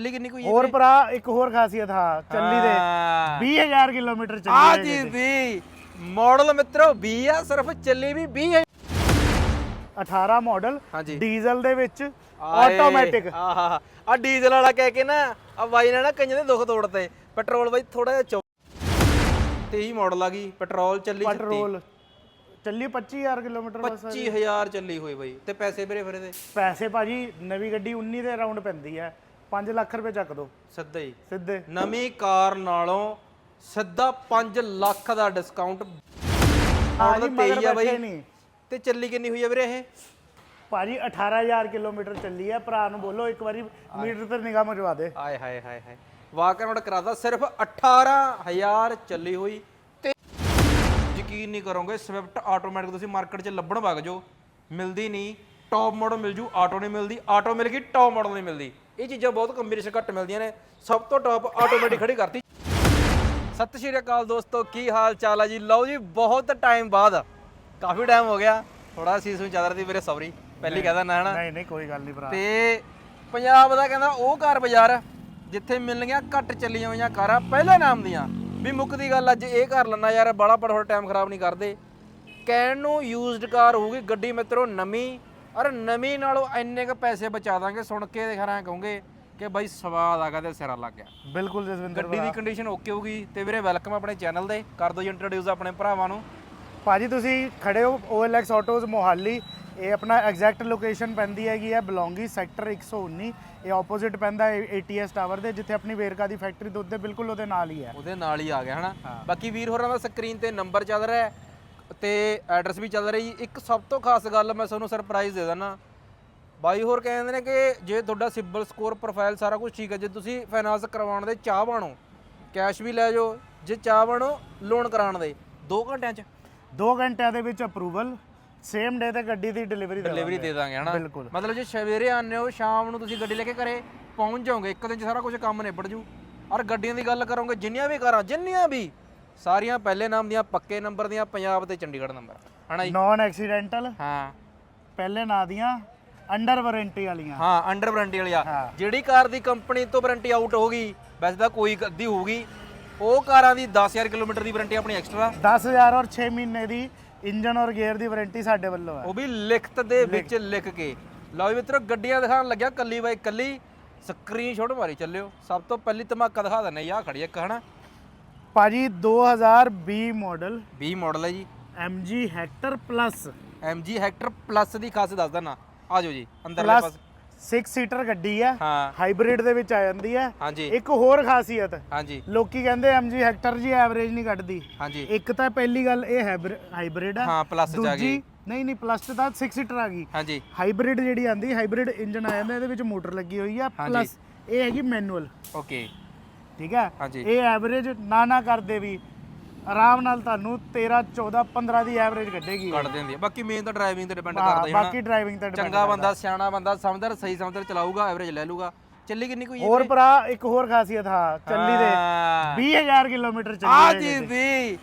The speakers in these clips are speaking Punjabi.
ਚੱਲੀ ਕਿੰਨੀ ਕੋਈ ਹੋਰ ਭਰਾ ਇੱਕ ਹੋਰ ਖਾਸੀਅਤ ਹਾਂ ਚੱਲੀ ਦੇ। 20000 ਕਿਲੋਮੀਟਰ ਚੱਲੀ ਆ ਜੀ। ਵੀ। ਮਾਡਲ ਮਿੱਤਰੋ 20 ਆ ਸਿਰਫ ਚੱਲੀ ਵੀ 20 ਹੈ। 18 ਮਾਡਲ। ਡੀਜ਼ਲ ਦੇ ਵਿੱਚ ਆਟੋਮੈਟਿਕ ਆਹਾ ਆ ਡੀਜ਼ਲ ਵਾਲਾ ਕਹਿ ਕੇ ਨਾ ਆ ਬਾਈ ਨੇ ਨਾ ਕਈਆਂ ਦੇ ਦੁੱਖ ਤੋੜਤੇ। ਪੈਟਰੋਲ ਬਾਈ ਥੋੜਾ ਜਿਹਾ ਚੌ 23 ਮਾਡਲ ਆ ਗਈ ਪੈਟਰੋਲ ਚੱਲੀ 36 ਪੈਟਰੋਲ ਚੱਲੀ 25000 ਕਿਲੋਮੀਟਰ ਬਸ। 25000 ਚੱਲੀ ਹੋਈ ਬਾਈ। ਤੇ ਪੈਸੇ ਵੀਰੇ ਫਿਰ ਇਹਦੇ? ਪੈਸੇ ਭਾਜੀ ਨਵੀਂ ਗੱਡੀ 19 ਦੇ ਰਾਉਂਡ ਪੈਂਦੀ ਹੈ। 5 ਲੱਖ ਰੁਪਏ ਚੱਕ ਦੋ। ਸਿੱਧਾ ਹੀ ਸਿੱਧੇ। ਨਵੀਂ ਕਾਰ ਨਾਲੋਂ ਸਿੱਧਾ 5 ਲੱਖ ਦਾ ਡਿਸਕਾਊਂਟ ਹਾਂ ਮਾਡਲ ਜੀ 23 ਮਗਰ ਆ ਬੈਠੇ ਬਾਈ ਨਹੀਂ ਤੇ ਚੱਲੀ ਕਿੰਨੀ ਹੋਈ ਆ ਵੀਰੇ ਇਹ? ਭਾਜੀ 18000 ਕਿਲੋਮੀਟਰ ਚੱਲੀ ਹੈ ਭਰਾ ਨੂੰ ਬੋਲੋ ਇੱਕ ਵਾਰੀ ਮੀਟਰ ਤੇ ਨਿਗਾਹ ਮਰਵਾ ਦੇ। ਆਏ ਹਾਏ ਹਾਏ ਹਾਏ। ਵਾਕਰ ਨੋਟ ਕਰਾਦਾ। ਸਿਰਫ 18000 ਚੱਲੀ ਹੋਈ। ਤੇ ਯਕੀਨ ਨਹੀਂ ਕਰੋਗੇ ਸਵਿਫਟ ਆਟੋਮੈਟਿਕ ਤੁਸੀਂ ਮਾਰਕੀਟ 'ਚ ਲੱਭਣ ਵਗ ਜਾਓ। ਮਿਲਦੀ ਨਹੀਂ। ਟੌਪ ਮਾਡਲ ਮਿਲ ਜੂ ਆਟੋ ਨਹੀਂ ਮਿਲਦੀ। ਆਟੋ ਮਿਲ ਗਈ ਟੌਪ ਮਾਡਲ ਨਹੀਂ ਮਿਲਦੀ। ਇਹ ਚੀਜ਼ਾਂ ਬਹੁਤ ਕੰਬੀਨੇਸ਼ਨ ਘੱਟ ਮਿਲਦੀਆਂ ਨੇ। ਸਭ ਤੋਂ ਟੌਪ ਆਟੋਮੈਟਿਕ ਖੜੀ ਕਰਤੀ। ਸਤਿ ਸ਼੍ਰੀ ਅਕਾਲ ਦੋਸਤੋ ਕੀ ਹਾਲ ਚਾਲ ਹੈ ਜੀ? ਲਓ ਜੀ ਬਹੁਤ ਟਾਈਮ ਬਾਅਦ। ਕਾਫੀ ਟਾਈਮ ਹੋ ਗਿਆ। ਥੋੜਾ ਸੀਸ ਵਿੱਚ ਚੱਲ ਰਹੀ ਮੇਰੇ ਸੌਰੀ ਪਹਿਲੀ ਕਹਦਾ ਨਾ ਹਨਾ। ਨਹੀਂ ਨਹੀਂ ਕੋਈ ਗੱਲ ਨਹੀਂ ਭਰਾ। ਤੇ ਪੰਜਾਬ ਦਾ ਕਹਿੰਦਾ ਉਹ ਕਾਰ ਬਾਜ਼ਾਰ ਜਿੱਥੇ ਮਿਲਣਗੀਆਂ ਘੱਟ ਚੱਲੀਆਂ ਹੋਈਆਂ ਕਾਰਾਂ ਪਹਿਲੇ ਨਾਮ ਦੀਆਂ। ਵੀ ਮੁੱਕਦੀ ਗੱਲ ਅੱਜ ਇਹ ਕਰ ਲੈਣਾ ਯਾਰ ਬਾਲਾ ਪਰ ਹੋਰ ਟਾਈਮ ਖਰਾਬ ਨਹੀਂ ਕਰਦੇ। ਕਹਿਣ ਨੂੰ ਯੂਜ਼ਡ ਕਾਰ ਹੋਊਗੀ ਗੱਡੀ ਮਿੱਤਰੋ ਨਵੀਂ। ਅਰ ਨਵੀਂ ਨਾਲੋਂ ਇੰਨੇ ਕ ਪੈਸੇ ਬਚਾ ਦਾਂਗੇ। ਸੁਣ ਕੇ ਖਰਾਂ ਕਹੋਗੇ ਕਿ ਬਾਈ ਸਵਾਦ ਆ ਗਿਆ ਤੇ ਸਿਰਾ ਲੱਗ ਗਿਆ। ਬਿਲਕੁਲ ਜਸਵਿੰਦਰ ਗੱਡੀ ਦੀ ਕੰਡੀਸ਼ਨ ਓਕੇ ਹੋਊਗੀ ਤੇ ਵੀਰੇ ਵੈਲਕਮ ਆਪਣੇ ਚੈਨਲ ਦੇ। ਕਰ ਦਿਓ ਜੀ ਇੰਟਰੋਡਿਊਸ ਆਪਣੇ ਭਰਾਵਾਂ ਨੂੰ। ਭਾਜੀ ਤੁਸੀਂ ਖੜੇ ਹੋ OLX ਆਟੋਜ਼ ਮੋਹਾਲੀ। ਇਹ ਆਪਣਾ ਐਗਜ਼ੈਕਟ ਲੋਕੇਸ਼ਨ ਪੈਂਦੀ ਹੈਗੀ ਹੈ ਬਲੌਂਗੀ ਸੈਕਟਰ 119 ਇਹ ਆਪੋਜ਼ਿਟ ਪੈਂਦਾ ਹੈ ATS ਟਾਵਰ ਦੇ ਜਿੱਥੇ ਆਪਣੀ ਵੇਰਕਾ ਦੀ ਫੈਕਟਰੀ ਦੁੱਧ ਦੇ ਬਿਲਕੁਲ ਉਹਦੇ ਨਾਲ ਹੀ ਹੈ। ਉਹਦੇ ਨਾਲ ਹੀ ਆ ਗਿਆ ਹਨਾ? ਬਾਕੀ ਵੀਰ ਹੋਰਾਂ ਦਾ ਸਕਰੀਨ ਤੇ ਨੰਬਰ ਚੱਲ ਰਿਹਾ ਹੈ। ਤੇ ਐਡਰੈਸ ਵੀ ਚੱਲ ਰਹੀ। ਇੱਕ ਸਭ ਤੋਂ ਖਾਸ ਗੱਲ ਮੈਂ ਤੁਹਾਨੂੰ ਸਰਪ੍ਰਾਈਜ਼ ਦੇ ਦਿੰਦਾ। ਬਾਈ ਹੋਰ ਕਹਿੰਦੇ ਨੇ ਕਿ ਜੇ ਤੁਹਾਡਾ ਸਿਬਲ ਸਕੋਰ ਪ੍ਰੋਫਾਈਲ ਸਾਰਾ ਕੁਝ ਠੀਕ ਹੈ ਜੇ ਤੁਸੀਂ ਫਾਈਨਾਂਸ ਕਰਵਾਉਣ ਦੇ ਚਾਹ ਬਣੋ ਕੈਸ਼ ਵੀ ਲੈ ਜਾਓ ਜੇ ਚਾਹ ਬਣੋ ਲੋਨ ਕਰਾਉਣ ਦੇ। 2 ਘੰਟਿਆਂ 'ਚ। 2 ਘੰਟਿਆਂ ਦੇ ਵਿੱਚ ਅਪਰੂਵਲ ਸੇਮ ਡੇ ਤੇ ਗੱਡੀ ਦੀ ਡਿਲੀਵਰੀ ਡਿਲੀਵਰੀ ਦੇ ਦਾਂਗੇ ਹਨਾ? ਬਿਲਕੁਲ। ਮਤਲਬ ਜੇ ਸਵੇਰੇ ਆਉਂਦੇ ਹੋ ਸ਼ਾਮ ਨੂੰ ਤੁਸੀਂ ਗੱਡੀ ਲੈ ਕੇ ਘਰੇ ਪਹੁੰਚ ਜਾਓਗੇ ਇੱਕ ਦਿਨ 'ਚ ਸਾਰਾ ਕੁਝ ਕੰਮ ਨਿਬੜ ਜੂ। ਔਰ ਗੱਡੀਆਂ ਦੀ ਗੱਲ ਕਰੋਗੇ ਜਿੰਨੀਆਂ ਵੀ ਕਾਰਾਂ ਜਿੰਨੀਆਂ ਵੀ ਸਾਰੀਆਂ ਪਹਿਲੇ ਨਾਮ ਦੀਆਂ ਪੱਕੇ ਨੰਬਰ ਦੀਆਂ ਪੰਜਾਬ ਤੇ ਚੰਡੀਗੜ੍ਹ ਨੰਬਰ। ਹਨਾ ਜੀ? ਨਾਨ ਐਕਸੀਡੈਂਟਲ ਹਾਂ। ਪਹਿਲੇ ਨਾਂ ਦੀਆਂ ਅੰਡਰ ਵਾਰੰਟੀ ਵਾਲੀਆਂ। ਹਾਂ ਅੰਡਰ ਵਾਰੰਟੀ ਵਾਲੀ ਆ ਹਾਂ। ਜਿਹੜੀ ਕਾਰ ਦੀ ਕੰਪਨੀ ਤੋਂ ਵਾਰੰਟੀ ਆਊਟ ਹੋ ਗਈ ਵੈਸੇ ਤਾਂ ਕੋਈ ਅੱਧੀ ਹੋਊਗੀ। ਉਹ ਕਾਰਾਂ ਦੀ 10000 ਕਿਲੋਮੀਟਰ ਦੀ ਵਾਰੰਟੀ ਆਪਣੀ ਐਕਸਟਰਾ 10000 ਔਰ 6 ਮਹੀਨੇ ਦੀ ਇੰਜਨ ਔਰ ਗੇਅਰ ਦੀ ਵਾਰੰਟੀ ਸਾਡੇ ਵੱਲੋਂ ਹੈ। ਉਹ ਵੀ ਲਿਖਤ ਦੇ ਵਿੱਚ ਲਿਖ ਕੇ। ਲਓ ਵੀ ਮਿੱਤਰੋ ਗੱਡੀਆਂ ਦਿਖਾਉਣ ਲੱਗਿਆ ਕੱਲੀ ਬਾਈ ਕੱਲੀ। ਸਕਰੀਨਸ਼ਾਟ ਮਾਰੀ ਚੱਲਿਓ। ਸਭ ਤੋਂ ਪਹਿਲੀ ਧਮਾਕਾ ਦਿਖਾ ਦਿੰਨੇ ਯਾ ਖੜੀ ਇੱਕ ਹਨਾ? ਭਾਜੀ 2020 ਮਾਡਲ B ਮਾਡਲ ਹੈ ਜੀ। MG Hector plus MG Hector plus ਦੀ ਖਾਸ ਦੱਸ ਦਿੰਨਾ ਆ ਜਾਓ ਜੀ ਅੰਦਰਲੇ ਪਲੱਸ ਪਾਸੇ। 6 ਸੀਟਰ ਗੱਡੀ ਹੈ। ਹਾਂ। ਹਾਈਬ੍ਰਿਡ ਦੇ ਵਿੱਚ ਆ ਜਾਂਦੀ ਹੈ। ਹਾਂਜੀ। ਇੱਕ ਹੋਰ ਖਾਸੀਅਤ। ਹਾਂਜੀ। ਲੋਕੀ ਕਹਿੰਦੇ MG ਹੈਕਟਰ ਜੀ ਐਵਰੇਜ ਨਹੀਂ ਕੱਢਦੀ। ਹਾਂਜੀ। ਇੱਕ ਤਾਂ ਪਹਿਲੀ ਗੱਲ ਇਹ ਹਾਈਬ੍ਰਿਡ ਹੈ। ਹਾਂ ਪਲੱਸ ਚ ਆ ਗਈ। ਦੂਜੀ ਨਹੀਂ ਨਹੀਂ ਪਲੱਸ ਤੇ ਤਾਂ 6 ਸੀਟਰ ਆ ਗਈ। ਹਾਂਜੀ। ਹਾਈਬ੍ਰਿਡ ਜਿਹੜੀ ਆਂਦੀ ਹਾਈਬ੍ਰਿਡ ਇੰਜਨ ਆ ਜਾਂਦਾ ਇਹਦੇ ਵਿੱਚ ਮੋਟਰ ਲੱਗੀ ਹੋਈ ਆ। ਪਲੱਸ ਇਹ ਹੈਗੀ ਮੈਨੂਅਲ ਓਕੇ ਠੀਕ ਹੈ? ਹਾਂਜੀ। ਇਹ ਐਵਰੇਜ ਨਾ ਨਾ ਕਰਦੇ ਵੀ। ਆਰਾਮ ਨਾਲ ਤੁਹਾਨੂੰ 13 14 15 ਦੀ ਐਵਰੇਜ ਕੱਢੇਗੀ ਕੱਢ ਦਿੰਦੀ ਆ। ਬਾਕੀ ਮੇਨ ਤਾਂ ਡਰਾਈਵਿੰਗ ਤੇ ਡਿਪੈਂਡ ਕਰਦਾ ਹੀ ਬਾਕੀ ਡਰਾਈਵਿੰਗ ਤੇ depend ਚੰਗਾ ਬੰਦਾ ਸਿਆਣਾ ਬੰਦਾ ਸਮਝਦਾਰ ਸਹੀ ਸਮਝਦਾਰ ਚਲਾਊਗਾ ਐਵਰੇਜ ਲੈ ਲੂਗਾ ਚੱਲੀ ਕਿੰਨੀ ਕੋਈ ਹੋਰ ਭਰਾ ਇੱਕ ਹੋਰ ਖਾਸੀਅਤ ਹਾਂ ਚੱਲੀ ਦੇ। 20000 ਕਿਲੋਮੀਟਰ ਚੱਲੀ ਆ ਜੀ ਵੀ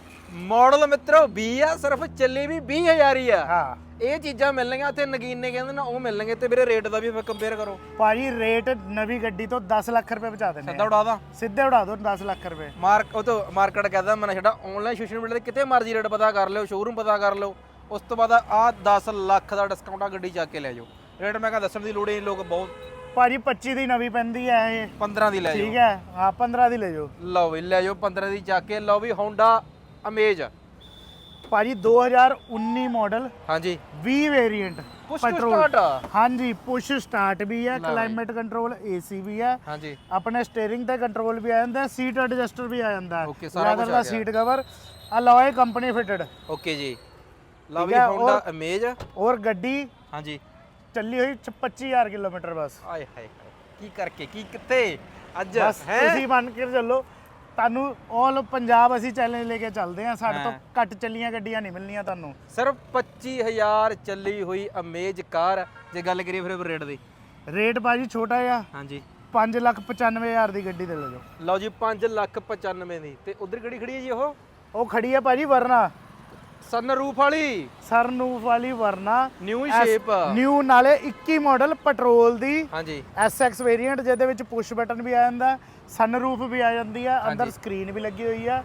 ਮਾਡਲ ਮਿੱਤਰੋ 20 ਆ ਸਿਰਫ ਚੱਲੀ ਵੀ 20000 ਹੀ ਆ। ਹਾਂ। ਇਹ ਚੀਜ਼ਾਂ ਮਿਲਣਗੀਆਂ ਤੇ ਨਗੀਨ ਕਹਿੰਦੇ ਨਾ ਉਹ ਮਿਲਣਗੇ ਤੇ ਵੀਰੇ ਰੇਟ ਦਾ ਵੀ ਫਿਰ ਕੰਪੇਅਰ ਕਰੋ। ਭਾਜੀ ਰੇਟ ਨਵੀਂ ਗੱਡੀ ਤੋਂ 10 ਲੱਖ ਰੁਪਏ ਬਚਾ ਦਿੰਦੇ ਸਿੱਧਾ ਉਡਾ ਦਾਂ। ਸਿੱਧੇ ਉਡਾ ਦੋ 10 ਲੱਖ ਰੁਪਏ। ਮਾਰਕ ਉਹ ਤੋਂ ਮਾਰਕੀਟ ਕਹਿੰਦਾ ਮੈਂ ਛੱਡਾ ਆਨਲਾਈਨ ਸੋਸ਼ਲ ਮੀਡੀਆ ਤੇ ਕਿਤੇ ਮਰਜ਼ੀ ਰੇਟ ਪਤਾ ਕਰ ਲਿਓ ਸ਼ੋਰੂਮ ਪਤਾ ਕਰ ਲਿਓ। ਉਸ ਤੋਂ ਬਾਅਦ ਆ 10 ਲੱਖ ਦਾ ਡਿਸਕਾਊਂਟ ਆ ਗੱਡੀ ਚੱਕ ਕੇ ਲੈ ਜਾਓ। ਰੇਟ ਮੈਂ ਕਹਿੰਦਾ ਦੱਸਣ ਦੀ ਲੋੜ ਹੀ ਨਹੀਂ ਲੋਕ ਬਹੁਤ ਭਾਜੀ 25 ਦੀ ਨਵੀਂ ਪੈਂਦੀ ਹੈ ਇਹ। 15 ਦੀ ਲੈ ਜਾਓ। ਠੀਕ ਹੈ ਹਾਂ 15 ਦੀ ਲੈ ਜਾਓ। ਲਓ ਵੀ ਲੈ ਜਾਓ 15 ਦੀ ਚੱਕ ਕੇ। ਲਓ ਵੀ ਹੋਂਡਾ ਅਮੇਜ ਭਾਜੀ 2019 ਮਾਡਲ ਹਾਂਜੀ। 20 ਵੇਰੀਐਂਟ ਪੁਸ਼ ਸਟਾਰਟ ਹਾਂਜੀ ਪੁਸ਼ ਸਟਾਰਟ ਵੀ ਹੈ ਕਲਾਈਮੇਟ ਕੰਟਰੋਲ ਏਸੀ ਵੀ ਹੈ। ਹਾਂਜੀ। ਆਪਣੇ ਸਟੀਅਰਿੰਗ ਤੇ ਕੰਟਰੋਲ ਵੀ ਆ ਜਾਂਦਾ ਸੀਟ ਐਡਜਸਟਰ ਵੀ ਆ ਜਾਂਦਾ। Okay, ਸਾਰਾ Leather ਆ ਗਿਆ। Seat cover alloy company fitted okay ਜੀ। ਲਓ ਵੀ ਠੀਕ ਹੈ, ਹੋਂਡਾ ਅਮੇਜ ਔਰ ਗੱਡੀ ਹਾਂਜੀ। ਚੱਲੀ ਹੋਈ 25000 ਕਿਲੋਮੀਟਰ ਬਸ। ਆਏ ਹਾਏ ਕੀ ਕਰਕੇ ਕੀ ਕਿੱਥੇ? ਅੱਜ ਬਸ ਹੈ। ਤੁਸੀਂ ਮੰਨ ਕੇ ਚੱਲੋ ਤੁਹਾਨੂੰ ਆਲ ਪੰਜਾਬ ਅਸੀਂ ਚੈਲੰਜ ਲੈ ਕੇ ਚੱਲਦੇ ਆ ਸਾਡੇ ਤੋਂ ਘੱਟ ਚੱਲੀਆਂ ਗੱਡੀਆਂ ਨਹੀਂ ਮਿਲਣੀਆਂ ਤੁਹਾਨੂੰ। ਸਿਰਫ 25000 ਚੱਲੀ ਹੋਈ ਅਮੇਜ ਕਾਰ ਜੇ ਗੱਲ ਕਰੀਏ ਫਿਰ ਰੇਟ ਦੀ। ਰੇਟ ਭਾਜੀ ਛੋਟਾ ਜਿਹਾ। ਹਾਂਜੀ। 5 ਲੱਖ 95000 ਦੀ ਗੱਡੀ ਦੇ ਲੈ ਜਾਓ ਲਓ ਜੀ 5 ਲੱਖ 95 ਦੀ। ਤੇ ਉਧਰ ਕਿਹੜੀ ਖੜੀ ਹੈ ਜੀ ਉਹ? ਉਹ ਖੜੀ ਹੈ ਭਾਜੀ ਵਰਨਾ। ਸਨਰੂਫ ਵਾਲੀ। ਸਰਨੂਫ ਵਾਲੀ ਵਰਨਾ। ਨਿਊ ਸ਼ੇਪ ਨਿਊ ਨਾਲੇ 21 ਮਾਡਲ ਪੈਟਰੋਲ ਦੀ। ਹਾਂਜੀ। SX ਵੇਰੀਐਂਟ ਜਿਹਦੇ ਵਿੱਚ ਪੁਸ਼ ਬਟਨ ਵੀ ਆ ਜਾਂਦਾ। ਸਨਰੂਫ ਵੀ ਆ ਜਾਂਦੀ ਆ ਅੰਦਰ ਸਕਰੀਨ ਵੀ ਲੱਗੀ ਹੋਈ ਆ।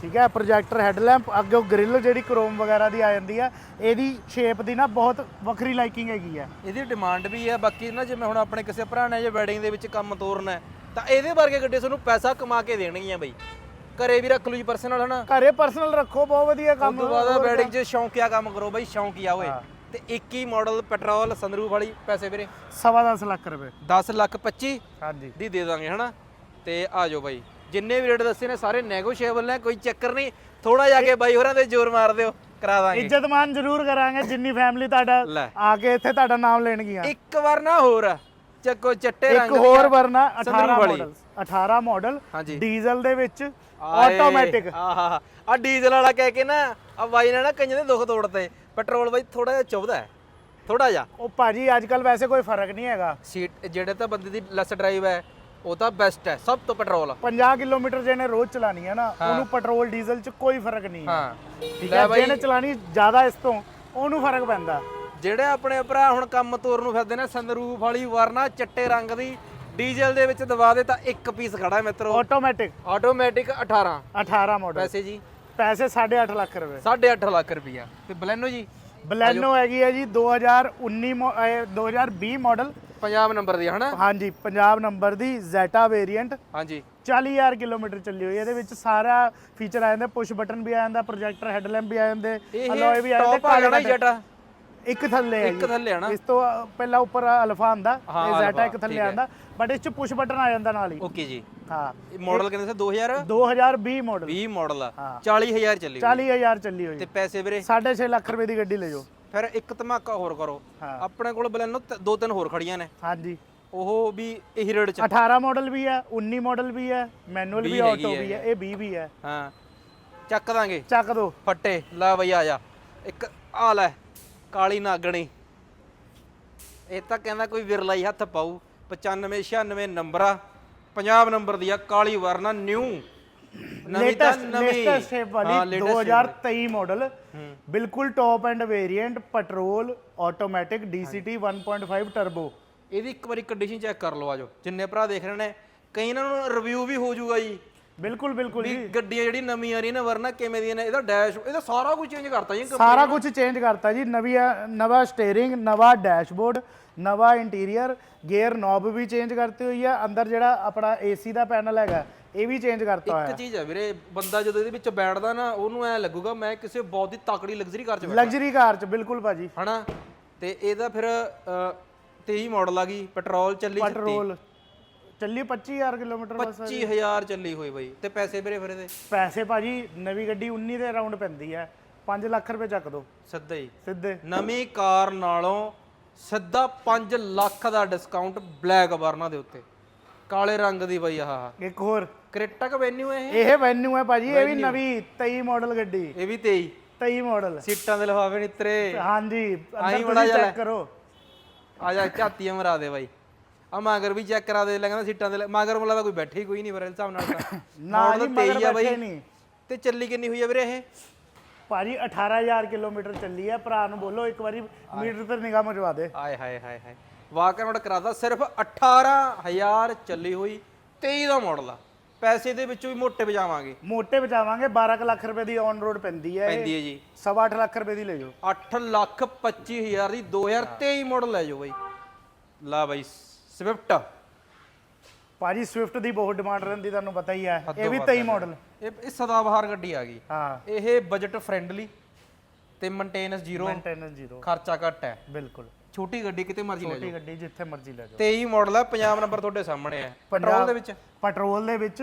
ਠੀਕ ਹੈ ਪ੍ਰੋਜੈਕਟਰ ਹੈਡਲੈਂਪ ਅੱਗੇ ਗ੍ਰਿਲ ਜਿਹੜੀ ਕ੍ਰੋਮ ਵਗੈਰਾ ਦੀ ਆ ਜਾਂਦੀ ਆ ਇਹਦੀ ਸ਼ੇਪ ਦੀ ਨਾ ਬਹੁਤ ਵੱਖਰੀ ਲਾਈਕਿੰਗ ਹੈਗੀ ਆ। ਇਹਦੀ ਡਿਮਾਂਡ ਵੀ ਹੈ ਬਾਕੀ ਨਾ ਜਿਵੇਂ ਹੁਣ ਆਪਣੇ ਕਿਸੇ ਭਰਾ ਨੇ ਜੇ ਵੈਡਿੰਗ ਦੇ ਵਿੱਚ ਕੰਮ ਤੋਰਨਾ ਤਾਂ ਇਹਦੇ ਵਰਗੇ ਗੱਡੀ ਤੁਹਾਨੂੰ ਪੈਸਾ ਕਮਾ ਕੇ ਦੇਣਗੀਆਂ ਬਈ। ਘਰੇ ਵੀ ਰੱਖ ਲੂ ਜੀ ਪਰਸਨਲ ਹਨਾ। ਘਰੇ ਪਰਸਨਲ ਰੱਖੋ ਬਹੁਤ ਵਧੀਆ ਕੰਮ ਤੋਂ ਬਾਅਦ ਵੈਡਿੰਗ 'ਚ ਸ਼ੌਂਕਿਆ ਕੰਮ ਕਰੋ ਬਈ ਸ਼ੌਂਕਿਆ ਓਏ। ਤੇ 21 ਮਾਡਲ ਪੈਟਰੋਲ ਸੰਦਰੂਫ ਵਾਲੀ ਪੈਸੇ ਵੀਰੇ। ਸਵਾ ਦਸ ਲੱਖ ਰੁਪਏ। 10 ਲੱਖ 25 ਹਾਂਜੀ। ਦੀ ਦੇ ਦਾਂਗੇ ਹਨਾ। ਤੇ ਆ ਜਾਓ ਬਾਈ। ਜਿੰਨੇ ਵੀ ਰੇਟ ਦੱਸੇ ਨੇ ਸਾਰੇ ਨੈਗੋਸ਼ੀਏਬਲ ਨੇ ਕੋਈ ਚੱਕਰ ਨਹੀਂ। ਥੋੜਾ ਜਾ ਕੇ ਬਾਈ ਹੋਰਾਂ ਤੇ ਜ਼ੋਰ ਮਾਰ ਦਿਓ ਕਰਾ ਦਾਂਗੇ। ਇੱਜ਼ਤ ਮਾਨ ਜ਼ਰੂਰ ਕਰਾਂਗੇ ਜਿੰਨੀ ਫੈਮਿਲੀ ਤੁਹਾਡਾ ਆ ਕੇ ਇੱਥੇ ਤੁਹਾਡਾ ਨਾਮ ਲੈਣਗੀਆਂ। ਇੱਕ ਵਾਰ ਨਾ ਹੋਰ ਚੱਕੋ ਚੱਟੇ ਇੱਕ ਰੰਗ ਹੋਰ ਦੀਆਂ। ਵਰਨਾ 18 ਸੰਦੂਕ ਵਾਲੀ। Model 18 model. ਡੀਜ਼ਲ ਦੇ ਵਿੱਚ ਆਟੋਮੈਟਿਕ ਆਹਾ ਆ ਡੀਜ਼ਲ ਵਾਲਾ ਕਹਿ ਕੇ ਨਾ ਆ ਬਾਈ ਨੇ ਨਾ ਕਈਆਂ ਦੇ ਦੁੱਖ ਤੋੜਤੇ। ਪੈਟਰੋਲ ਬਾਈ ਥੋੜਾ ਜਿਹਾ ਚੁਭਦਾ ਹੈ ਥੋੜਾ ਜਿਹਾ। ਉਹ ਭਾਜੀ ਅੱਜ ਕੱਲ ਵੈਸੇ ਕੋਈ ਫ਼ਰਕ ਨਹੀਂ ਹੈਗਾ। ਸੀਟ ਜਿਹੜੇ ਤਾਂ ਬੰਦੇ ਦੀ ਲੈਸ ਡਰਾਈਵ ਹੈ ਉਹ ਤਾਂ ਬੈਸਟ ਹੈ ਸਭ ਤੋਂ ਪੈਟਰੋਲ 50 ਕਿਲੋਮੀਟਰ ਜਿਹਨੇ ਰੋਜ਼ ਚਲਾਣੀ ਹੈ ਨਾ ਉਹਨੂੰ ਪੈਟਰੋਲ ਡੀਜ਼ਲ 'ਚ ਕੋਈ ਫ਼ਰਕ ਨਹੀਂ ਹੈ। ਹਾਂ। ਠੀਕ ਹੈ ਜਿਹਨੇ ਚਲਾਣੀ ਜ਼ਿਆਦਾ ਇਸ ਤੋਂ ਉਹਨੂੰ ਫ਼ਰਕ ਪੈਂਦਾ। ਜਿਹੜੇ ਆਪਣੇ ਭਰਾ ਹੁਣ ਕੰਮ ਤੋਰ ਨੂੰ ਫਿਰਦੇ ਨੇ ਸੰਦਰੂਫ ਵਾਲੀ ਵਰਨਾ ਚਿੱਟੇ ਰੰਗ ਦੀ ਡੀਜ਼ਲ ਦੇ ਵਿੱਚ ਦਬਾ ਦੇ ਤਾਂ ਇੱਕ ਪੀਸ ਖੜਾ ਹੈ ਮਿੱਤਰੋ। ਆਟੋਮੈਟਿਕ ਆਟੋਮੈਟਿਕ 18 18 ਮਾਡਲ ਪੈਸੇ ਜੀ। ਪੈਸੇ 8.5 ਲੱਖ ਰੁਪਏ। 8.5 ਲੱਖ ਰੁਪਈਆ। ਤੇ ਬਲੈਨੋ ਜੀ? ਬਲੈਨੋ ਹੈਗੀ ਹੈ ਜੀ 2019 ਮੋ- ਅਹ 2020 ਮਾਡਲ ਪੰਜਾਬ ਨੰਬਰ ਦੀ ਹਨਾ? ਹਾਂਜੀ ਪੰਜਾਬ ਨੰਬਰ ਦੀ ਜ਼ੈਟਾ ਵੇਰੀਐਂਟ ਹਾਂਜੀ। 40000 ਕਿਲੋਮੀਟਰ ਚੱਲੀ ਹੋਈ ਹੈ। ਇਹਦੇ ਵਿੱਚ ਸਾਰਾ ਫੀਚਰ ਆ ਜਾਂਦਾ ਪੁਸ਼ ਬਟਨ ਵੀ ਆ ਜਾਂਦਾ ਪ੍ਰੋਜੈਕਟਰ ਹੈਡਲੈਂਪ ਵੀ ਆ ਜਾਂਦੇ ਅਲੋਏ ਵੀ ਆ ਜਾਂਦੇ ਟੌਪ ਆ ਜਾਣਾ ਜਟਾ ਇੱਕ ਥੱਲੇ ਹੈ ਇੱਕ ਥੱਲੇ ਹਨਾ ਇਸ ਤੋਂ ਪਹਿਲਾਂ ਉੱਪਰ ਅਲਫਾ ਆਂਦਾ ਹਾਂ, ਇਹ ਜ਼ੈਟਾ ਇੱਕ ਥੱਲੇ ਹੈ। ਆਂਦਾ ਬਟ ਇਸ ਚ ਪੁਸ਼ ਬਟਨ ਆ ਜਾਂਦਾ ਨਾਲ ਹੀ। ਓਕੇ ਜੀ। ਹਾਂ। ਇਹ ਮਾਡਲ ਕਹਿੰਦੇ ਸੀ 2020 2020 ਮਾਡਲ ਮਾਡਲ ਆ। ਹਾਂ। 40000 ਚੱਲੀ ਹੋਈ। 40000 ਚੱਲੀ ਹੋਈ। ਤੇ ਪੈਸੇ ਵੀਰੇ? 6.5 ਲੱਖ ਰੁਪਏ ਦੀ ਗੱਡੀ ਲੈ ਜਾਓ। ਫਿਰ ਇੱਕ ਧਮਾਕਾ ਹੋਰ ਕਰੋ। ਹਾਂ। ਆਪਣੇ ਕੋਲ ਬਲੈਨੋ ਤ- ਦੋ ਤਿੰਨ ਹੋਰ ਖੜੀਆਂ ਨੇ। ਹਾਂਜੀ। ਉਹ ਵੀ ਇਹੀ ਰੇਟ ਚ। 18 ਮਾਡਲ ਵੀ ਹੈ 19 ਮਾਡਲ ਵੀ ਹੈ ਮੈਨੂਅਲ ਵੀ ਵੀਹ ਹੈਗੀ ਆਟੋ ਹੈ ਵੀ ਹੈ। ਇਹ 20 ਵੀ ਹੈ। ਹਾਂ। ਚੱਕ ਦਾਂਗੇ। ਚੱਕ ਦੋ। ਫੱਟੇ ਲੈ ਬਈ ਆ ਜਾ। ਇੱਕ ਆ ਲੈ ਕਾਲੀ ਨਾਗਣੀ। ਇਹ ਤਾਂ ਕਹਿੰਦਾ ਕੋਈ ਵਿਰਲਾ ਹੀ ਹੱਥ ਪਾਊ। 95 96 ਨੰਬਰ। ਆ ਪੰਜਾਬ ਨੰਬਰ ਦੀ ਆ ਕਾਲੀ Verna new latest latest shape ਵਾਲੀ ਹਾਂ, latest shape 2023 ਮਾਡਲ ਬਿਲਕੁਲ top end variant petrol automatic DCT 1.5 turbo ਇਹਦੀ ਇੱਕ ਵਾਰੀ ਕੰਡੀਸ਼ਨ ਚੈੱਕ ਕਰ ਲਓ ਆਜੋ ਜਿੰਨੇ ਭਰਾ ਦੇਖ ਰਹੇ ਨੇ ਕਈ ਇਹਨਾਂ ਨੂੰ ਰਿਵਿਊ ਵੀ ਹੋ ਜਾਊਗਾ ਜੀ। ਬਿਲਕੁਲ ਬਿਲਕੁਲ ਵੀ ਗੱਡੀਆਂ ਜਿਹੜੀ ਨਵੀਂ ਆ ਰਹੀ ਨੇ ਵਰਨਾ ਕਿਵੇਂ ਦੀਆਂ ਨੇ ਇਹਦਾ ਡੈਸ਼ ਇਹਦਾ ਸਾਰਾ ਕੁਝ ਚੇਂਜ ਕਰਤਾ ਜੀ ਸਾਰਾ ਕੁਝ ਚੇਂਜ ਕਰਤਾ ਜੀ। ਨਵੀਂ ਨਵਾਂ ਸਟੀਅਰਿੰਗ ਨਵਾਂ ਡੈਸ਼ਬੋਰਡ ਨਵਾਂ ਇੰਟੀਰੀਅਰ ਗੇਅਰ ਨੌਬ ਵੀ ਚੇਂਜ ਕਰਤੀ ਹੋਈ ਆ। ਅੰਦਰ ਜਿਹੜਾ ਆਪਣਾ ਏਸੀ ਦਾ ਪੈਨਲ ਹੈਗਾ ਇਹ ਵੀ ਚੇਂਜ ਕਰਤਾ ਹੋਇਆ। ਇੱਕ ਚੀਜ਼ ਹੈ ਵੀਰੇ ਬੰਦਾ ਜਦੋਂ ਇਹਦੇ ਵਿੱਚ ਬੈਠਦਾ ਨਾ ਉਹਨੂੰ ਐ ਲੱਗੂਗਾ ਮੈਂ ਕਿਸੇ ਬਹੁਤ ਹੀ ਤਕੜੀ ਲਗਜ਼ਰੀ ਕਾਰ 'ਚ ਬੈਠਾ। ਲਗਜ਼ਰੀ ਕਾਰ ਚ ਬਿਲਕੁਲ ਭਾਜੀ। ਹਨਾ? ਤੇ ਇਹਦਾ ਫਿਰ ਅ, 23 ਮਾਡਲ ਆ ਗਈ ਪੈਟਰੋਲ ਚੱਲੀ 36 ਪੈਟਰੋਲ ਚੱਲੀ 25000 ਕਿਲੋਮੀਟਰ ਬਸ 25000 ਚੱਲੀ ਹੋਈ ਬਈ। ਤੇ ਪੈਸੇ ਵੀਰੇ ਫਿਰ ਇਹਦੇ? ਪੈਸੇ ਭਾਜੀ ਨਵੀਂ ਗੱਡੀ 19 ਦੇ ਅਰਾਊਂਡ ਪੈਂਦੀ ਹੈ 5 ਲੱਖ ਰੁਪਏ ਚੱਕ ਦੋ। ਸਿੱਧਾ ਹੀ। ਸਿੱਧੇ। ਨਵੀਂ ਕਾਰ ਨਾਲੋਂ ਸਿੱਧਾ 5 ਲੱਖ ਦਾ ਡਿਸਕਾਊਂਟ ਬਲੈਕ ਵਰਨਾ ਦੇ ਉੱਤੇ। ਕਾਲੇ ਰੰਗ ਦੀ ਬਈ ਆਹ। ਇੱਕ ਹੋਰ। ਕ੍ਰਿਟਾ ਵੈਨਿਊ ਇਹ? ਇਹ ਵੈਨਿਊ ਹੈ ਭਾਜੀ ਇਹ ਵੀ ਨਵੀਂ 23 ਮਾਡਲ ਗੱਡੀ। ਇਹ ਵੀ 23 23 ਮਾਡਲ ਸੀਟਾਂ ਦੇ ਲਿਫਾਫੇ ਨਿੱਤਰੇ ਹਾਂਜੀ ਅੰਦਰ ਬੜਾ ਜਿਹਾ ਚੈੱਕ ਕਰੋ। ਆ ਜਾ ਝਾਤੀਆਂ ਮਰਾ ਦੇ ਬਾਈ। ਆ ਮਗਰ ਵੀ ਚੈੱਕ ਕਰਾ ਦੇ ਲੈ ਕਹਿੰਦਾ ਸੀਟਾਂ ਦੇ ਮਗਰ ਮੁਲਾ ਦਾ ਕੋਈ ਬੈਠੇ ਹੀ ਕੋਈ ਨਹੀਂ ਮੇਰੇ ਹਿਸਾਬ ਨਾਲ ਤਾਂ। ਨਾ ਜੀ, ਮਗਰ 23 ਆ ਬੈਠੇ ਨਹੀਂ। ਤੇ ਚੱਲੀ ਕਿੰਨੀ ਹੋਈ ਆ ਵੀਰੇ ਇਹ? ਭਾਜੀ 18000 ਕਿਲੋਮੀਟਰ ਚੱਲੀ ਹੈ ਭਰਾ ਨੂੰ ਬੋਲੋ ਇੱਕ ਵਾਰੀ ਮੀਟਰ ਤੇ ਨਿਗਾਹ ਮਰਵਾ ਦੇ। ਆਏ ਹਾਏ ਹਾਏ ਹਾਏ। ਵਾਕ ਨੋਟ ਕਰਾਦਾ ਸਿਰਫ 18000 ਚੱਲੀ ਹੋਈ 23 ਦਾ ਮਾਡਲ ਆ। ਪੈਸੇ ਦੇ ਵਿੱਚੋਂ ਵੀ ਮੋਟੇ ਵਜਾਵਾਂਗੇ। ਮੋਟੇ ਬਚਾਵਾਂਗੇ 12 ਕੁ ਲੱਖ ਰੁਪਏ ਦੀ ਔਨ ਰੋਡ ਪੈਂਦੀ ਹੈ ਪੈਂਦੀ ਹੈ ਜੀ। ਸਵਾ ਅੱਠ ਲੱਖ ਰੁਪਏ ਦੀ ਲੈ ਜਾਓ। 8 ਲੱਖ 25000 ਦੀ 2023 ਮਾਡਲ ਲੈ ਜਾਓ ਬਾਈ। ਲਾ ਬਾਈ ਸਵਿਫਟ ਭਾਜੀ ਸਵਿਫਟ ਦੀ ਬਹੁਤ ਡਿਮਾਂਡ ਰਹਿੰਦੀ ਤੁਹਾਨੂੰ ਪਤਾ ਹੀ ਹੈ। ਇਹ ਵੀ ਵੱਧ 23 ਮਾਡਲ ਇਹ ਇਹ ਸਦਾਬਹਾਰ ਗੱਡੀ ਆ ਗਈ। ਹਾਂ। ਇਹ ਬਜਟ ਫ੍ਰੈਂਡਲੀ ਤੇ ਮੇਨਟੇਨੈਂਸ ਜ਼ੀਰੋ ਮੇਨਟੇਨੈਂਸ ਜ਼ੀਰੋ ਖਰਚਾ ਘੱਟ ਹੈ। ਬਿਲਕੁਲ। ਛੋਟੀ ਗੱਡੀ ਕਿਤੇ ਮਰਜ਼ੀ ਲੈ ਛੋਟੀ ਗੱਡੀ ਜਿੱਥੇ ਮਰਜ਼ੀ ਲੈ ਜਾਓ। 23 ਮਾਡਲ ਹੈ ਪੰਜਾਬ ਨੰਬਰ ਤੁਹਾਡੇ ਸਾਹਮਣੇ ਹੈ ਪੈਟਰੋਲ ਦੇ ਵਿੱਚ? ਪੈਟਰੋਲ ਦੇ ਵਿੱਚ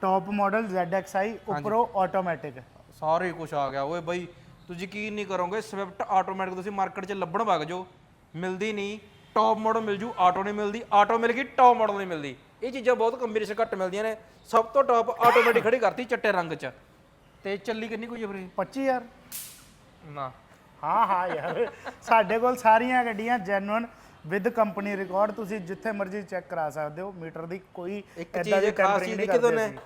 ਟੌਪ ਮਾਡਲ ZXi ਉੱਪਰੋਂ ਆਟੋਮੈਟਿਕ ਸਾਰੇ ਕੁਝ ਆ ਗਿਆ। ਓਏ ਬਾਈ ਤੁਸੀਂ ਯਕੀਨ ਨਹੀਂ ਕਰੋਗੇ ਸਵਿਫਟ ਆਟੋਮੈਟਿਕ ਤੁਸੀਂ ਮਾਰਕੀਟ 'ਚ ਲੱਭਣ ਵਗ ਜਾਓ। ਮਿਲਦੀ ਨਹੀਂ। ਟੌਪ ਮਾਡਲ ਮਿਲ ਜੂ ਆਟੋ ਨਹੀਂ ਮਿਲਦੀ। ਆਟੋ ਮਿਲ ਗਈ ਟੌਪ ਮਾਡਲ ਨਹੀਂ ਮਿਲਦੀ। ਇਹ ਚੀਜ਼ਾਂ ਬਹੁਤ ਕੰਬੀਨੇਸ਼ਨ ਘੱਟ ਮਿਲਦੀਆਂ ਨੇ। ਸਭ ਤੋਂ ਟੌਪ ਆਟੋਮੈਟਿਕ ਖੜੀ ਕਰਤੀ ਚਿੱਟੇ ਰੰਗ 'ਚ। ਤੇ ਚੱਲੀ ਕਿੰਨੀ ਕੋਈ ਵੀਰੇ? 25000 ਨਾ। ਹਾਂ ਹਾਂ ਯਾਰ। ਸਾਡੇ ਕੋਲ ਸਾਰੀਆਂ ਗੱਡੀਆਂ ਜੈਨੂਇਨ ਵਿਦ ਕੰਪਨੀ ਰਿਕਾਰਡ ਤੁਸੀਂ ਜਿੱਥੇ ਮਰਜ਼ੀ ਚੈੱਕ ਕਰਾ ਸਕਦੇ ਹੋ। ਮੀਟਰ ਦੀ ਕੋਈ ਇੱਕ ਏਦਾਂ ਚੀਜ਼ ਦੀ ਖਾਸ ਟੈਂਪਰਿੰਗ ਚੀਜ਼ ਨਹੀਂ ਦੇਖੀ ਕਰਦੇ ਅਸੀਂ।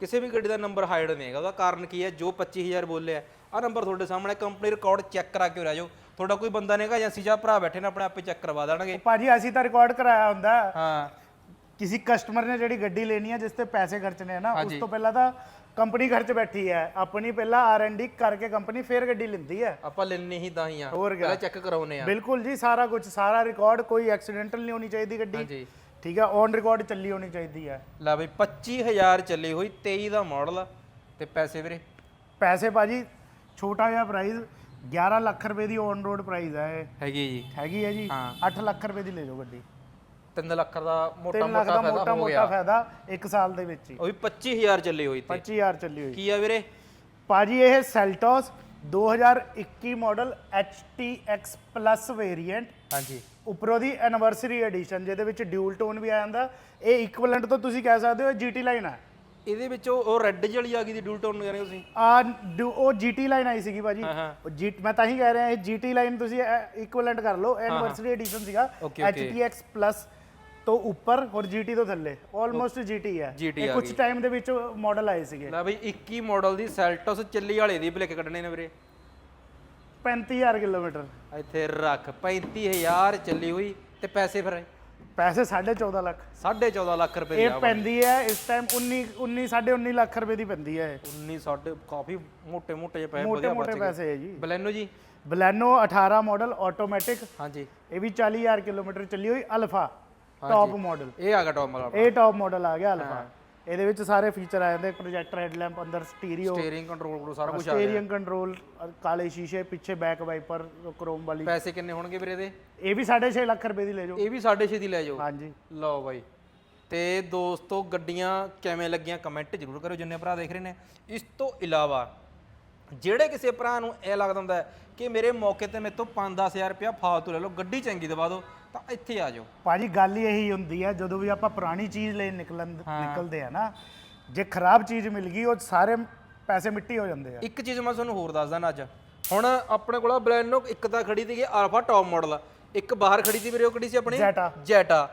ਕਿਸੇ ਵੀ ਗੱਡੀ ਦਾ ਨੰਬਰ ਹਾਈਡ ਨਹੀਂ ਹੈਗਾ। ਉਹਦਾ ਕਾਰਨ ਕੀ ਹੈ? ਜੋ 25000 ਬੋਲਿਆ ਆ ਨੰਬਰ ਤੁਹਾਡੇ ਸਾਹਮਣੇ ਕੰਪਨੀ ਰਿਕਾਰਡ ਚੈੱਕ ਕਰਾ ਕੇ ਉਰਾ ਜਾਓ। ਤੁਹਾਡਾ ਕੋਈ ਬੰਦਾ ਨਹੀਂਗਾ ਏਜੰਸੀ ਜਾਂ ਭਰਾ ਬੈਠੇ ਨੇ ਆਪਣੇ ਆਪੇ ਚੈੱਕ ਕਰਵਾ ਦੇਣਗੇ। ਭਾਜੀ ਅਸੀਂ ਤਾਂ ਰਿਕਾਰਡ ਕਰਾਇਆ ਹੁੰਦਾ। ਹੈ। ਕਿਸੇ ਕਸਟਮਰ ਨੇ ਜਿਹੜੀ ਗੱਡੀ ਲੈਣੀ ਹੈ ਜਿਸ ਤੇ ਪੈਸੇ ਖਰਚਣੇ ਆ ਨਾ ਉਸ। ਤੋਂ ਪਹਿਲਾਂ ਤਾਂ ਕੰਪਨੀ ਖਰਚ ਬੈਠੀ ਹੈ ਆਪਣੀ ਪਹਿਲਾਂ ਆਰ&ਡੀ ਕਰਕੇ ਕੰਪਨੀ ਫੇਰ ਗੱਡੀ ਲੈਂਦੀ ਹੈ। ਆਪਾਂ ਲੈਣੇ ਹੀ ਤਾਂ ਹੀ ਆ ਹੋਰ ਕਿਆ? ਪਹਿਲਾਂ ਚੈੱਕ ਕਰਾਉਨੇ ਆ। ਬਿਲਕੁਲ ਜੀ ਸਾਰਾ ਕੁਝ ਸਾਰਾ ਰਿਕਾਰਡ ਕੋਈ ਐਕਸੀਡੈਂਟਲ ਨਹੀਂ ਹੋਣੀ ਚਾਹੀਦੀ ਗੱਡੀ। ਹਾਂਜੀ। ਠੀਕ ਹੈ ਔਨ ਰਿਕਾਰਡ ਚੱਲੀ ਹੋਣੀ ਚਾਹੀਦੀ ਹੈ। ਲੈ ਬਈ 25000 ਚੱਲੀ ਹੋਈ 23 ਦਾ ਮਾਡਲ ਆ ਤੇ ਪੈਸੇ ਵੀਰੇ? ਪੈਸੇ ਭਾਜੀ ਛੋਟਾ ਜਿਹਾ ਪ੍ਰਾਈਸ 11 ਲੱਖ ਰੁਪਏ ਦੀ ਔਨ ਰੋਡ ਪ੍ਰਾਈਸ ਹੈ ਇਹ। ਹੈਗੀ ਜੀ। ਹੈਗੀ ਹੈ ਜੀ। ਹਾਂ। 8 ਲੱਖ ਰੁਪਏ ਦੀ ਲੈ ਜਾਓ ਗੱਡੀ। 3 ਲੱਖ ਦਾ ਮੋਟਾ 3 ਲੱਖ ਮੋਟਾ ਦਾ ਮੋਟਾ ਫਾਇਦਾ ਹੋ ਮੋਟਾ ਗਿਆ। ਫਾਇਦਾ 1 ਸਾਲ ਦੇ ਵਿੱਚ ਹੀ। ਉਹ ਵੀ 25000 ਚੱਲੀ ਹੋਈ ਤੇ। 25000 ਚੱਲੀ ਹੋਈ। ਕੀ ਆ ਵੀਰੇ? ਭਾਜੀ ਇਹ Seltos 2021 model HTX plus variant ਹਾਂਜੀ। ਉੱਪਰੋਂ ਦੀ ਐਨੀਵਰਸਰੀ ਐਡੀਸ਼ਨ ਜਿਹਦੇ ਵਿੱਚ ਡਿਊਲ ਟੋਨ ਵੀ ਆ ਜਾਂਦਾ। ਇਹ ਇਕਵਲੈਂਟ ਤੋਂ ਤੁਸੀਂ ਕਹਿ ਸਕਦੇ ਹੋ GT ਲਾਈਨ ਹੈ ਇਹਦੇ ਵਿੱਚ ਉਹ ਉਹ ਰੈੱਡ ਜਿਹੀ ਆ ਗਈ ਦੀ ਡਿਊਲ ਟੋਨ ਕਹਿੰਦੇ ਤੁਸੀਂ? ਆ ਡਿਊ- ਉਹ GT ਲਾਈਨ ਆਈ ਸੀਗੀ ਭਾਜੀ। ਹਾਂ, ਹਾਂ। ਉਹ ਜੀ ਮੈਂ ਤਾਂ ਹੀ ਕਹਿ ਰਿਹਾ ਇਹ GT ਲਾਈਨ ਤੁਸੀਂ ਇਕਵਲੈਂਟ ਕਰ ਲਓ। ਐਨੀਵਰਸਰੀ ਐਡੀਸ਼ਨ ਸੀਗਾ। Okay, okay. HTX ਪਲੱਸ ਤੋਂ ਉੱਪਰ ਔਰ GT ਤੋਂ ਥੱਲੇ ਆਲਮੋਸਟ GT ਹੈ GT ਕੁਝ ਟਾਈਮ ਦੇ ਵਿੱਚ ਮਾਡਲ ਆਏ ਸੀਗੇ। ਲੈ ਬਈ 21 ਮਾਡਲ ਦੀ ਸੈਲਟਸ ਚੱਲੀ ਵਾਲੇ ਦੀ ਬਲਿਕ ਕੱਢਣੇ ਨੇ ਵੀਰੇ। 35000 ਕਿਲੋਮੀਟਰ। ਇੱਥੇ ਰੱਖ 35000 ਚੱਲੀ ਹੋਈ ਤੇ ਪੈਸੇ ਫਿਰ ਪੈਸੇ 14.5 ਲੱਖ। 14.5 ਲੱਖ ਰੁਪਏ ਦੀ ਇਹ ਪੈਂਦੀ ਹੈ ਇਸ ਟਾਈਮ 19 19 19.5 ਲੱਖ ਰੁਪਏ ਦੀ ਪੈਂਦੀ ਹੈ ਇਹ। 19 ਸਾਡੇ ਕਾਫੀ ਮੋٹے ਮੋٹے ਪੈਸੇ ਮੋٹے ਮੋٹے ਪੈਸੇ ਹੈ ਜੀ। ਬਲੈਨੋ ਜੀ? ਬਲੈਨੋ 18 ਮਾਡਲ ਆਟੋਮੈਟਿਕ ਹਾਂਜੀ। ਇਹ ਵੀ 40000 ਕਿਲੋਮੀਟਰ ਚੱਲੀ ਹੋਈ ਅਲਫਾ। ਟੌਪ ਮਾਡਲ ਇਹ ਆ ਗਿਆ ਟੌਪ ਮਾਡਲ ਇਹ ਟੌਪ ਮਾਡਲ ਆ ਗਿਆ ਅਲਫਾ ਇਹਦੇ ਵਿੱਚ ਸਾਰੇ ਫੀਚਰ ਆ ਜਾਂਦੇ ਪ੍ਰੋਜੈਕਟਰ ਹੈਡਲੈਂਪ ਅੰਦਰ ਸਟੀਰੀਓ ਸਟੀਅਰਿੰਗ ਕੰਟਰੋਲ ਕਰੋ ਸਾਰਾ ਕੁਝ ਆ ਗਿਆ। ਸਟੀਅਰਿੰਗ ਕੰਟਰੋਲ ਕਾਲੇ ਸ਼ੀਸ਼ੇ ਪਿੱਛੇ ਬੈਕ ਵਾਈਪਰ ਕ੍ਰੋਮ ਵਾਲੀ। ਪੈਸੇ ਕਿੰਨੇ ਹੋਣਗੇ ਵੀਰੇ ਇਹਦੇ? ਇਹ ਵੀ 6.5 ਲੱਖ ਰੁਪਏ ਦੀ ਲੈ ਜਾਓ। ਇਹ ਵੀ 6.5 ਦੀ ਲੈ ਜਾਓ। ਹਾਂਜੀ। ਲਓ ਬਾਈ। ਤੇ ਦੋਸਤੋ ਗੱਡੀਆਂ ਕਿਵੇਂ ਲੱਗੀਆਂ? ਕਮੈਂਟ ਜ਼ਰੂਰ ਕਰਿਓ ਜਿੰਨੇ ਭਰਾ ਦੇਖ ਰਹੇ ਨੇ। ਇਸ ਤੋਂ ਇਲਾਵਾ ਜਿਹੜੇ ਕਿਸੇ ਭਰਾ ਨੂੰ ਇਹ ਲੱਗਦਾ ਹੁੰਦਾ ਕਿ ਮੇਰੇ ਮੌਕੇ ਤੇ ਮੇਰੇ ਤੋਂ 5-10000 ਰੁਪਇਆ ਫਾਲਤੂ ਲੈ ਲਓ ਗੱਡੀ ਚੰਗੀ ਦਵਾ ਦਿਓ ਤਾਂ ਇੱਥੇ ਆ ਜਾਓ। ਭਾਜੀ ਗੱਲ ਹੀ ਇਹੀ ਹੁੰਦੀ ਹੈ ਜਦੋਂ ਵੀ ਆਪਾਂ ਪੁਰਾਣੀ ਚੀਜ਼ ਲਈ ਨਿਕਲਣ ਨਿਕਲਦੇ ਆ ਨਾ ਜੇ ਖਰਾਬ ਚੀਜ਼ ਮਿਲ ਗਈ ਉਹ ਸਾਰੇ ਪੈਸੇ ਮਿੱਟੀ ਹੋ ਜਾਂਦੇ ਆ। ਇੱਕ ਚੀਜ਼ ਮੈਂ ਤੁਹਾਨੂੰ ਹੋਰ ਦੱਸਦਾ ਨਾ ਅੱਜ। ਹੁਣ ਆਪਣੇ ਕੋਲ ਬਲੈਨੋ ਇੱਕ ਤਾਂ ਖੜੀ ਸੀਗੀ ਆਲਫਾ ਟੌਪ ਮਾਡਲ ਇੱਕ ਬਾਹਰ ਖੜੀ ਸੀ ਵੀਰੇ ਉਹ ਕਿਹੜੀ ਸੀ ਆਪਣੀ? ਜੈਟਾ। ਜੈਟਾ।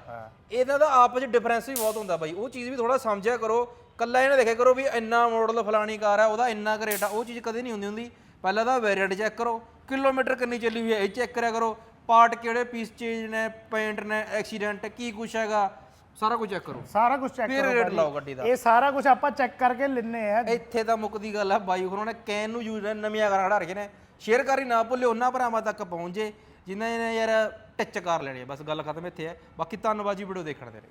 ਇਹਨਾਂ ਦਾ ਆਪਸ ਵਿੱਚ ਡਿਫਰੈਂਸ ਵੀ ਬਹੁਤ ਹੁੰਦਾ ਬਾਈ। ਉਹ ਚੀਜ਼ ਵੀ ਥੋੜਾ ਸਮਝਿਆ ਕਰੋ ਕੱਲਾ ਇਹਨੇ ਦੇਖਿਆ ਕਰੋ ਵੀ ਇੰਨਾ ਮਾਡਲ ਫਲਾਣੀ ਕਾਰ ਹੈ ਉਹਦਾ ਇੰਨਾ ਕੁ ਰੇਟ ਆ ਉਹ ਚੀਜ਼ ਕਦੇ ਨਹੀਂ ਹੁੰਦੀ ਹੁੰਦੀ। ਪਹਿਲਾਂ ਤਾਂ ਵੇਰੀਐਂਟ ਚੈੱਕ ਕਰੋ ਕਿਲੋਮੀਟਰ ਕਿੰਨੀ ਚੱਲੀ ਹੋਈ ਹੈ ਇਹ ਚੈੱਕ ਕਰਿਆ ਕਰੋ। ਪਾਰਟ ਕਿਹੜੇ ਪੀਸ ਚੇਂਜ ਨੇ ਪੇਂਟ ਨੇ ਐਕਸੀਡੈਂਟ ਕੀ ਕੁਛ ਹੈਗਾ ਸਾਰਾ ਕੁਝ ਚੈੱਕ ਕਰੋ। ਸਾਰਾ ਕੁਝ ਚੈੱਕ ਫਿਰ ਕਰੋ ਰੇਟ ਭਾਜੀ। ਲਾਓ ਗੱਡੀ ਦਾ। ਇਹ ਸਾਰਾ ਕੁਝ ਆਪਾਂ ਚੈੱਕ ਕਰਕੇ ਲੈਣੇ ਆ। ਇੱਥੇ ਤਾਂ ਮੁੱਕਦੀ ਗੱਲ ਆ ਬਾਈ ਹੋਰਾਂ ਨੇ ਕੈਨ ਨੂੰ ਯੂਜ਼ ਨਵੀਆਂ ਕਾਰਾਂ ਖੜਾ ਰਖੇ ਨੇ। ਸ਼ੇਅਰ ਕਰੀ ਨਾ ਭੁੱਲਿਓ ਉਹਨਾਂ ਭਰਾਵਾਂ ਤੱਕ ਪਹੁੰਚ ਜਿਨ੍ਹਾਂ ਨੇ ਯਾਰ ਟੱਚ ਕਾਰ ਲੈਣੀ ਹੈ ਬਸ ਗੱਲ ਖਤਮ ਇੱਥੇ ਹੈ ਬਾਕੀ ਧੰਨਵਾਦ ਜੀ ਵੀਡੀਓ ਦੇਖਣ ਦੇ ਲਈ।